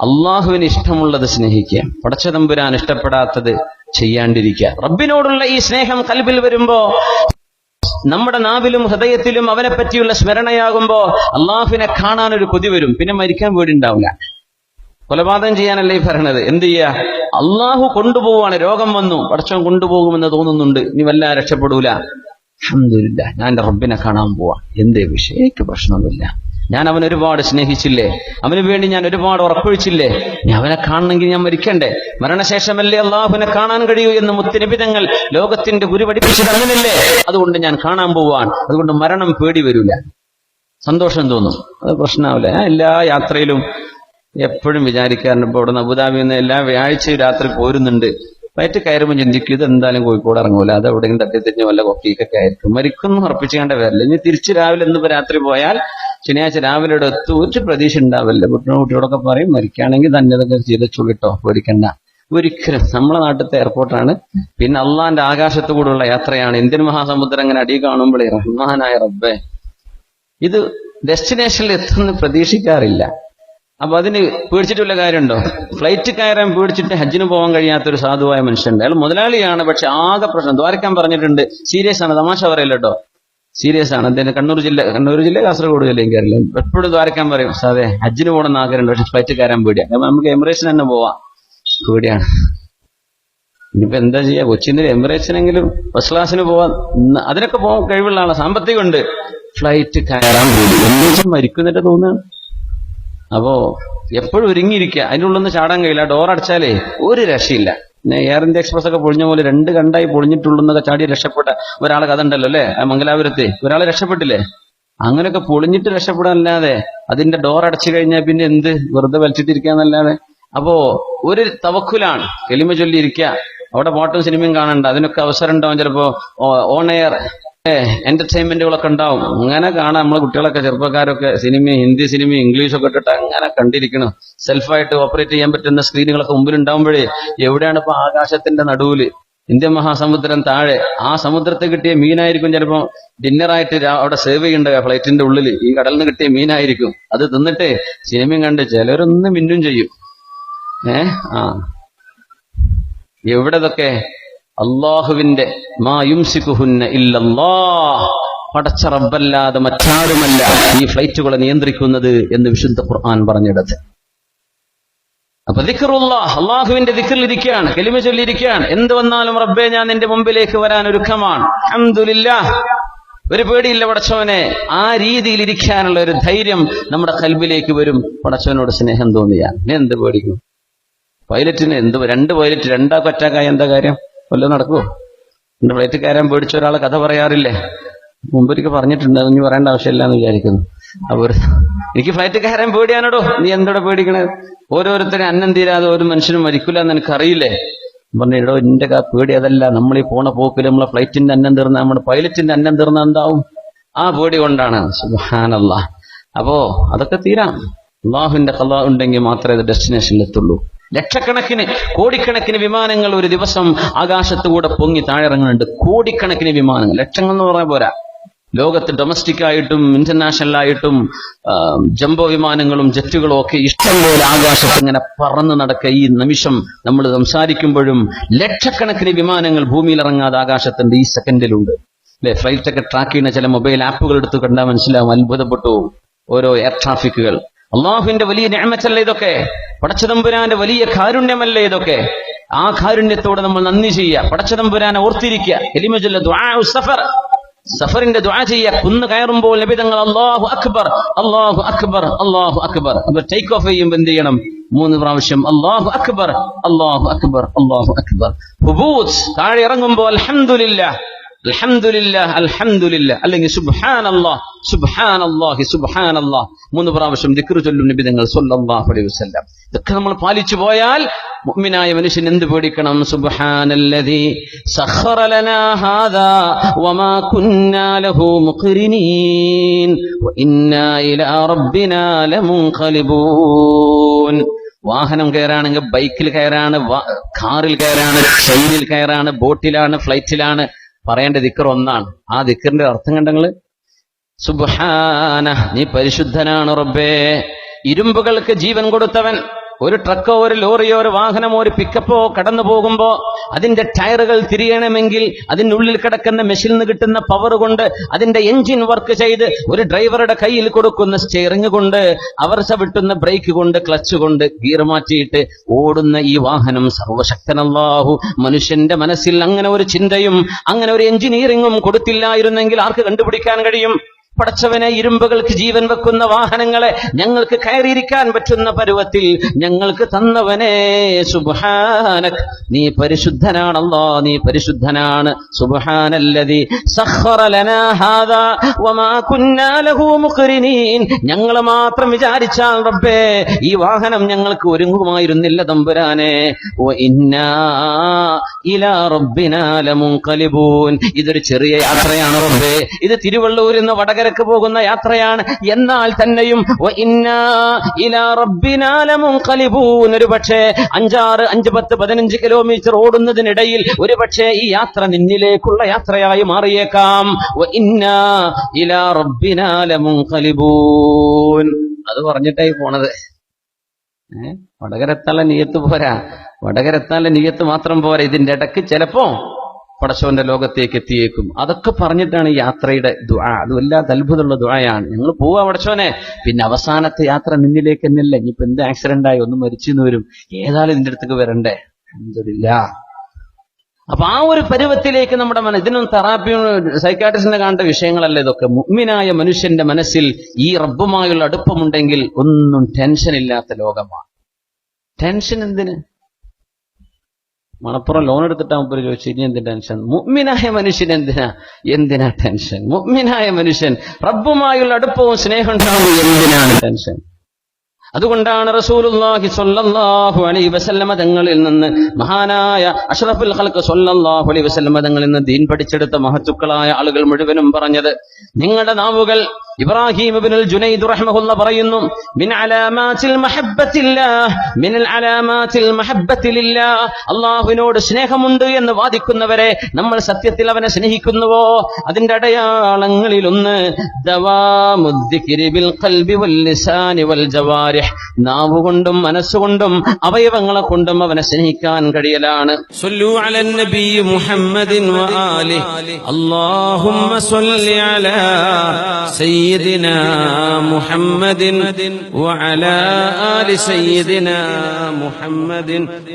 അള്ളാഹുവിന് ഇഷ്ടമുള്ളത് സ്നേഹിക്കുക. പടച്ചതമ്പുരാൻ ഇഷ്ടപ്പെടാത്തത് ചെയ്യാണ്ടിരിക്കുക. റബ്ബിനോടുള്ള ഈ സ്നേഹം കൽബിൽ വരുമ്പോ നമ്മുടെ നാവിലും ഹൃദയത്തിലും അവനെ പറ്റിയുള്ള സ്മരണയാകുമ്പോ അള്ളാഹുവിനെ കാണാൻ ഒരു കൊതി വരും. പിന്നെ മരിക്കാൻ വീടുണ്ടാവില്ല. കൊലപാതകം ചെയ്യാനല്ലേ ഈ പറയണത്? എന്ത് ചെയ്യാ? അള്ളാഹു കൊണ്ടുപോവാണ് രോഗം വന്നു. പടച്ചവൻ കൊണ്ടുപോകുമെന്ന് തോന്നുന്നുണ്ട്. ഇനി വല്ല രക്ഷപ്പെടൂല. അഹമ്മദില്ല ഞാൻ റബ്ബിനെ കാണാൻ പോവാ. എന്തേ വിഷയം? എനിക്ക് പ്രശ്നമൊന്നുമില്ല. ഞാൻ അവൻ ഒരുപാട് സ്നേഹിച്ചില്ലേ? അവന് വേണ്ടി ഞാൻ ഒരുപാട് ഉറപ്പൊഴിച്ചില്ലേ? ഞാൻ അവനെ കാണണമെങ്കിൽ ഞാൻ മരിക്കണ്ടേ? മരണശേഷമല്ലേ അള്ളാഹുവിനെ കാണാൻ കഴിയൂ എന്ന് മുത്തനിബിതങ്ങൾ ലോകത്തിന്റെ ഗുരു അങ്ങനല്ലേ അതുകൊണ്ട് ഞാൻ കാണാൻ പോവാൻ. അതുകൊണ്ട് മരണം പേടി വരില്ല സന്തോഷം തോന്നും. അത് പ്രശ്നമാവില്ല എല്ലാ യാത്രയിലും എപ്പോഴും വിചാരിക്കാറുണ്ട്. ഇപ്പൊ ഇവിടെ അബുദാബിയിൽ നിന്ന് എല്ലാ വ്യാഴ്ചയും രാത്രി പോരുന്നുണ്ട്. വയറ്റ് കയറുമ്പോൾ ചിന്തിക്കും ഇത് എന്തായാലും കോഴിക്കോട് ഇറങ്ങൂല. അത് എവിടെയെങ്കിലും തട്ടിത്തെഞ്ഞ് വല്ല കൊക്കിയൊക്കെ ആയിരിക്കും. മരിക്കുന്നു ഉറപ്പിച്ചു കണ്ട വരില്ല. ഇനി തിരിച്ച് രാവിലെ ഇന്നിപ്പോ രാത്രി പോയാൽ ശനിയാഴ്ച രാവിലെ ഇവിടെ എത്തും ഒരു പ്രതീക്ഷ ഉണ്ടാവില്ല. കുട്ടിയുടെ കുട്ടിയോടൊക്കെ പറയും മരിക്കുകയാണെങ്കിൽ തന്നെ ഇതൊക്കെ ചെയ്തച്ചുള്ളിട്ടോ പേടിക്കണ്ട. ഒരിക്കലും നമ്മളെ നാട്ടിലത്തെ എയർപോർട്ടാണ് പിന്നെ അള്ളാന്റെ ആകാശത്തു കൂടെയുള്ള യാത്രയാണ്. ഇന്ത്യൻ മഹാസമുദ്രം അങ്ങനെ അടി കാണുമ്പോഴേ റഹ്മാനായ റബ്ബേ. ഇത് ഡെസ്റ്റിനേഷനിൽ എത്തുമെന്ന് പ്രതീക്ഷിക്കാറില്ല. അപ്പൊ അതിന് പേടിച്ചിട്ടുള്ള കാര്യമുണ്ടോ? ഫ്ലൈറ്റ് കയറാൻ പേടിച്ചിട്ട് ഹജ്ജിന് പോകാൻ കഴിയാത്ത ഒരു സാധുവായ മനുഷ്യനുണ്ട് അയാൾ മുതലാളിയാണ് പക്ഷെ ആകെ പ്രശ്നം. ദ്വാരക്കാൻ പറഞ്ഞിട്ടുണ്ട് സീരിയസ് ആണ് തമാശ പറയല്ല സീരിയസ് ആണ്. അദ്ദേഹം കണ്ണൂർ ജില്ല കണ്ണൂർ ജില്ല കാസർഗോഡ് ജില്ലയും കേരളം എപ്പോഴും ദ്വാരക്കാൻ പറയും സാറേ ഹജ്ജിന് പോകണം ആഗ്രഹമുണ്ട് പക്ഷെ ഫ്ലൈറ്റ് കയറാൻ പേടിയാണ് അപ്പൊ നമുക്ക് എമിറേറ്റ്സിന് തന്നെ പോവാം. പേടിയാണ്. ഇനിയിപ്പോ എന്താ ചെയ്യാ? കൊച്ചിന്റെ എമിറേറ്റ്സിനെങ്കിലും ഫസ്റ്റ് ക്ലാസ്സിന് പോവാൻ അതിനൊക്കെ പോകാൻ കഴിവുള്ള ആളാണ് സാമ്പത്തികമുണ്ട്. ഫ്ലൈറ്റ് കയറാൻ പേടി. എന്ന് വെച്ചാൽ മരിക്കുന്നിട്ട് തോന്നുകയാണ് അപ്പോ എപ്പോഴും ഒരുങ്ങിയിരിക്കുക. നിന്ന് ചാടാൻ കഴിയില്ല. ഡോർ അടച്ചാലേ ഒരു രക്ഷയില്ല. എയർ ഇന്ത്യ എക്സ്പ്രസ് ഒക്കെ പൊളിഞ്ഞ പോലെ രണ്ട് കണ്ടായി പൊളിഞ്ഞിട്ടുള്ളെന്നൊക്കെ ചാടി രക്ഷപ്പെട്ട ഒരാളെ കഥ ഉണ്ടല്ലോ അല്ലെ? മംഗലാപുരത്തെ. ഒരാളെ രക്ഷപ്പെട്ടില്ലേ? അങ്ങനെയൊക്കെ പൊളിഞ്ഞിട്ട് രക്ഷപ്പെടാനല്ലാതെ അതിന്റെ ഡോർ അടച്ചു കഴിഞ്ഞാൽ പിന്നെ എന്ത്? വെറുതെ വലിച്ചിട്ടിരിക്കാന്നല്ലാതെ. അപ്പോ ഒരു തവക്കുലാണ് എളിമ ചൊല്ലിയിരിക്കുക അവിടെ പാട്ടും സിനിമയും കാണണ്ട. അതിനൊക്കെ അവസരം ഉണ്ടാവും ചിലപ്പോ ഓൺ എയർ എന്റർടൈൻമെന്റുകളൊക്കെ ഉണ്ടാവും. അങ്ങനെ കാണാം. നമ്മളെ കുട്ടികളൊക്കെ ചെറുപ്പക്കാരൊക്കെ സിനിമയും ഹിന്ദി സിനിമയും ഇംഗ്ലീഷ് ഒക്കെ ഇട്ടിട്ട് അങ്ങനെ കണ്ടിരിക്കണം. സെൽഫായിട്ട് ഓപ്പറേറ്റ് ചെയ്യാൻ പറ്റുന്ന സ്ക്രീനുകളൊക്കെ മുമ്പിൽ ഉണ്ടാവുമ്പോഴേ എവിടെയാണ് ഇപ്പൊ ആകാശത്തിന്റെ നടുവിൽ? ഇന്ത്യൻ മഹാസമുദ്രം താഴെ. ആ സമുദ്രത്തിൽ കിട്ടിയ മീനായിരിക്കും ചിലപ്പോ ഡിന്നറായിട്ട് അവിടെ സേവ് ചെയ്യേണ്ട ഫ്ലൈറ്റിന്റെ ഉള്ളിൽ ഈ കടലിൽ നിന്ന് കിട്ടിയ മീനായിരിക്കും. അത് തിന്നിട്ട് സിനിമയും കണ്ട് ചിലരൊന്നും മിന്നും ചെയ്യും. ഏ ആ. എവിടെ ഇതൊക്കെ അള്ളാഹുവിന്റെ മായുംസിക്കുഹുന്ന ഇല്ലല്ലാ പടച്ച റബ്ബല്ലാതെ മറ്റാരുമല്ല ഈ ഫ്ലൈറ്റുകളെ നിയന്ത്രിക്കുന്നത് എന്ന് വിശുദ്ധ ഖുർആൻ പറഞ്ഞിടത്ത് അപ്പൊ ദിക്കറുള്ള അള്ളാഹുവിന്റെ ദിക്കറിലിരിക്കുകയാണ് കെലിമ ചൊല്ലിയിരിക്കുകയാണ്. എന്ത് വന്നാലും റബ്ബെ ഞാൻ നിന്റെ മുമ്പിലേക്ക് വരാൻ ഒരുക്കമാണ്. അഹമ്മദില്ല ഒരു പേടിയില്ല പടച്ചവനെ. ആ രീതിയിൽ ഇരിക്കാനുള്ള ഒരു ധൈര്യം നമ്മുടെ കൽബിലേക്ക് വരും. പടച്ചവനോട് സ്നേഹം തോന്നിയാൽ. എന്ത് പേടിക്കും? പൈലറ്റിന് എന്ത് രണ്ട് പൈലറ്റ് രണ്ടാ കൊറ്റാക്കായ എന്താ കാര്യം? വല്ലതും നടക്കുമോ എന്റെ ഫ്ലൈറ്റ് കയറാൻ പേടിച്ച ഒരാൾ കഥ പറയാറില്ലേ? മുമ്പൊരിക്കൽ പറഞ്ഞിട്ടുണ്ട് അതൊന്നും പറയേണ്ട ആവശ്യമില്ല എന്ന് വിചാരിക്കുന്നു. അപ്പൊ എനിക്ക് ഫ്ലൈറ്റ് കയറാൻ പേടിയാണോ നീ എന്തോടെ പേടിക്കണേ? ഓരോരുത്തരെ അന്നം തീരാതെ ഒരു മനുഷ്യനും മരിക്കില്ല എന്ന് എനിക്കറിയില്ലേ പറഞ്ഞോ എന്റെ കാ പേടി അതല്ല. നമ്മൾ ഈ പോണ പോക്കിൽ നമ്മളെ ഫ്ലൈറ്റിന്റെ അന്നം തീർന്ന നമ്മുടെ പൈലറ്റിന്റെ അന്നം തീർന്ന എന്താവും? ആ പേടി കൊണ്ടാണ്. സുഹാനല്ല അപ്പോ അതൊക്കെ തീരാം. അള്ളാഹുവിന്റെ കല ഉണ്ടെങ്കിൽ മാത്രമേ അത് ഡെസ്റ്റിനേഷനിൽ എത്തുള്ളൂ ലക്ഷക്കണക്കിന് കോടിക്കണക്കിന് വിമാനങ്ങൾ ഒരു ദിവസം ആകാശത്തുകൂടെ പൊങ്ങി താഴെറങ്ങുന്നുണ്ട് കോടിക്കണക്കിന് വിമാനങ്ങൾ. ലക്ഷങ്ങൾ എന്ന് പറയാൻ പോരാ. ലോകത്ത് ഡൊമസ്റ്റിക് ആയിട്ടും ഇന്റർനാഷണൽ ആയിട്ടും ജംബോ വിമാനങ്ങളും ജെറ്റുകളും ഒക്കെ ഇഷ്ടംപോലെ ആകാശത്ത് ഇങ്ങനെ പറന്ന് നടക്കുക. ഈ നിമിഷം നമ്മൾ സംസാരിക്കുമ്പോഴും ലക്ഷക്കണക്കിന് വിമാനങ്ങൾ ഭൂമിയിൽ ഇറങ്ങാതെ ആകാശത്തുണ്ട്. ഈ സെക്കൻഡിലുണ്ട്. അല്ലെ? ഫ്ലൈറ്റ് ഒക്കെ ട്രാക്ക് ചെയ്യുന്ന ചില മൊബൈൽ ആപ്പുകൾ എടുത്ത് കണ്ടാൽ മനസ്സിലാവും. അത്ഭുതപ്പെട്ടു. ഓരോ എയർ ട്രാഫിക്കുകൾ അള്ളാഹുവിന്റെ വലിയ ഞാമച്ചല്ലേ ഇതൊക്കെ? പടച്ചതമ്പുരാന്റെ വലിയ കാരുണ്യമല്ലേ ഇതൊക്കെ? ആ കാരുണ്യത്തോടെ നമ്മൾ നന്ദി ചെയ്യുക. പടച്ചതമ്പുരാനെ ഓർത്തിരിക്കുക. സഫർ. സഫറിന്റെ ദ്വാ ചെയ്യുക. കുന്ന് കയറുമ്പോൾ ലഭിതങ്ങൾ അള്ളാഹു അക്ബർ അള്ളാഹു അക്ബർ അള്ളാഹു അക്ബർ. അപ്പൊ ടേക്ക് ഓഫ് ചെയ്യുമ്പോൾ എന്ത് ചെയ്യണം? മൂന്ന് പ്രാവശ്യം അള്ളാഹു അക്ബർ അള്ളാഹു അക്ബർ അള്ളാഹു അക്ബർ. താഴെ ഇറങ്ങുമ്പോൾ അൽഹംദുലില്ലാ അല്ലെങ്കിൽ സുബ്ഹാനല്ലാഹ് സുബ്ഹാനല്ലാഹി സുബ്ഹാനല്ലാഹ്. മൂന്ന് പ്രാവശ്യം ദിക്ർ സല്ലല്ലാഹു അലൈഹി വസല്ലം. ഇതൊക്കെ നമ്മൾ പാലിച്ചു പോയാൽ മുഅ്മിനായ മനുഷ്യൻ എന്ത് പേടിക്കണം? ഹാദാ വമാ ലഹു മുഖ്രിനീൻ. വഇന്നാ ഇലാ ലമുൻഖലിബൂൻ. വാഹനം കയറാണെങ്കിൽ ബൈക്കിൽ കയറാണ് കാറിൽ കയറാണ് ട്രെയിനിൽ കയറാണ് ബോട്ടിലാണ് ഫ്ലൈറ്റിലാണ് പറയേണ്ട ദിക്കർ ഒന്നാണ്. ആ ദിക്കറിന്റെ അർത്ഥം കണ്ടങ്ങൾ? സുബാന നീ പരിശുദ്ധനാണ് റബ്ബേ. ഇരുമ്പുകൾക്ക് ജീവൻ കൊടുത്തവൻ ഒരു ട്രക്കോ ഒരു ലോറിയോ ഒരു വാഹനമോ ഒരു പിക്കപ്പോ കടന്നു പോകുമ്പോൾ അതിന്റെ ടയറുകൾ തിരിയണമെങ്കിൽ അതിനുള്ളിൽ കിടക്കുന്ന മെഷീനിൽ കിട്ടുന്ന പവർ കൊണ്ട് അതിന്റെ എഞ്ചിൻ വർക്ക് ചെയ്ത് ഒരു ഡ്രൈവറുടെ കയ്യിൽ കൊടുക്കുന്ന സ്റ്റിയറിംഗ് കൊണ്ട് അവർ ചവിട്ടുന്ന ബ്രേക്ക് കൊണ്ട് ക്ലച്ച് കൊണ്ട് ഗിയർ മാറ്റിയിട്ട് ഓടുന്ന ഈ വാഹനം സർവശക്തനല്ലാഹു. മനുഷ്യന്റെ മനസ്സിൽ അങ്ങനെ ഒരു ചിന്തയും അങ്ങനെ ഒരു എഞ്ചിനീയറിംഗും കൊടുത്തില്ലായിരുന്നെങ്കിൽ ആർക്ക് കണ്ടുപിടിക്കാൻ കഴിയും? പടച്ചവനെ ഇരുമ്പുകൾക്ക് ജീവൻ വെക്കുന്ന വാഹനങ്ങളെ ഞങ്ങൾക്ക് കയറിയിരിക്കാൻ പറ്റുന്ന പരുവത്തിൽ ഞങ്ങൾക്ക് തന്നവനെ സുബാന നീ പരിശുദ്ധനാണല്ലോ നീ പരിശുദ്ധനാണ്. മുഖ്രിനീൻ. ഞങ്ങൾ മാത്രം വിചാരിച്ചാൽ റബ്ബേ ഈ വാഹനം ഞങ്ങൾക്ക് ഒരുങ്ങുമായിരുന്നില്ല തമ്പുരാനെ. ഇതൊരു ചെറിയ യാത്രയാണ് റബ്ബേ. ഇത് തിരുവള്ളൂരിൽ നിന്ന് വടകരക്ക് പോകുന്ന യാത്രയാണ്. എന്നാൽ തന്നെയും ഒരു പക്ഷേ അഞ്ചാറ് അഞ്ച് പത്ത് പതിനഞ്ച് കിലോമീറ്റർ ഓടുന്നതിനിടയിൽ ഒരു പക്ഷേ ഈ യാത്ര നിന്നിലേക്കുള്ള യാത്രയായി മാറിയേക്കാം. അത് പറഞ്ഞിട്ടായി പോണത്. ഏഹ് വടകരെത്താനുള്ള നീയത്ത് പോരാ. വടകരെത്താനുള്ള നീയത്ത് മാത്രം പോരാ. ഇതിന്റെ ഇടയ്ക്ക് ചിലപ്പോ പടച്ചവന്റെ ലോകത്തേക്ക് എത്തിയേക്കും. അതൊക്കെ പറഞ്ഞിട്ടാണ് യാത്രയുടെ ദുആ. അത് വല്ലാത്ത അത്ഭുതമുള്ള ദുആയാണ്. ഞങ്ങൾ പോവാ പടച്ചവനെ. പിന്നെ അവസാനത്തെ യാത്ര നിന്നിലേക്ക് തന്നെയല്ല ഇനിയിപ്പോ എന്ത് ആക്സിഡന്റ് ആയി? ഒന്ന് മരിച്ചെന്ന് വരും. ഏതായാലും ഇതിന്റെ അടുത്തേക്ക് വരണ്ടേ? എന്തില്ല അപ്പൊ ആ ഒരു പരുവത്തിലേക്ക് നമ്മുടെ മന ഇതിനും തെറാപ്പി സൈക്കാട്രിസ്റ്റിനെ കാണേണ്ട വിഷയങ്ങളല്ല ഇതൊക്കെ? മുഗ്മിനായ മനുഷ്യന്റെ മനസ്സിൽ ഈ റബ്ബുമായുള്ള അടുപ്പമുണ്ടെങ്കിൽ ഒന്നും ടെൻഷൻ ഇല്ലാത്ത ലോകമാണ്. ടെൻഷൻ എന്തിന്? മണപ്പുറം ലോൺ എടുത്തിട്ടാ മുപ്പര് ചോദിച്ചു ഇനി എന്ത് ടെൻഷൻ മുഗ്മിനായ മനുഷ്യൻ എന്തിനാ? എന്തിനാ ടെൻഷൻ മുഗ്മിനായ മനുഷ്യൻ റബ്ബുമായുള്ള അടുപ്പവും സ്നേഹം ഉണ്ടാവും എന്തിനാണ് ടെൻഷൻ അതുകൊണ്ടാണ് റസൂലുല്ലാഹി സ്വല്ലല്ലാഹു അലൈഹി വസല്ലമ തങ്ങളിൽ നിന്ന് മഹാനായ അഷ്റഫുൽ ഖൽഖ് സ്വല്ലല്ലാഹു അലൈഹി വസല്ലമ തങ്ങളിൽ നിന്ന് ദീൻ പഠിച്ചെടുത്ത മഹത്തുക്കളായ ആളുകൾ മുഴുവനും പറഞ്ഞത് നിങ്ങളുടെ നാവുകൾ ഇബ്രാഹിം ഇബ്നുൽ ജുനൈദ് പറയുന്നു മിൻ അല്ലാഹുവിനോട് സ്നേഹമുണ്ട് എന്ന് വാദിക്കുന്നവരെ നമ്മൾ സത്യത്തിൽ അവനെ സ്നേഹിക്കുന്നുവോ? അതിന്റെ അടയാളങ്ങളിൽ ഒന്ന് ബിൽ ഖൽബി വൽ ജവാരിഹ് നാവ് കൊണ്ടും മനസ്സുകൊണ്ടും അവയവങ്ങളെ കൊണ്ടും അവനെ സ്നേഹിക്കാൻ കഴിയലാണ്. സല്ലു മുഹമ്മദിൻ അല്ലാഹുമ്മ സല്ലി അലാ سيدنا محمد وعلى آل سيدنا محمد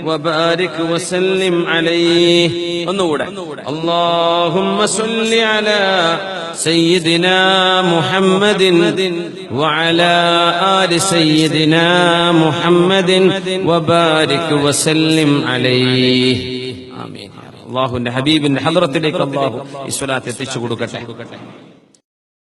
وبارك وسلم عليه ഒന്നുകൂടെ اللهم صل على سيدنا محمد وعلى آل سيدنا محمد وبارك وسلم عليه ആമീൻ അള്ളാഹുവിന്റെ ഹബീബിന്റെ ഹദ്റത്തിലേക്ക് അള്ളാഹു ഈ സ്വലാത്ത് എത്തിച്ചു കൊടുക്കട്ടെ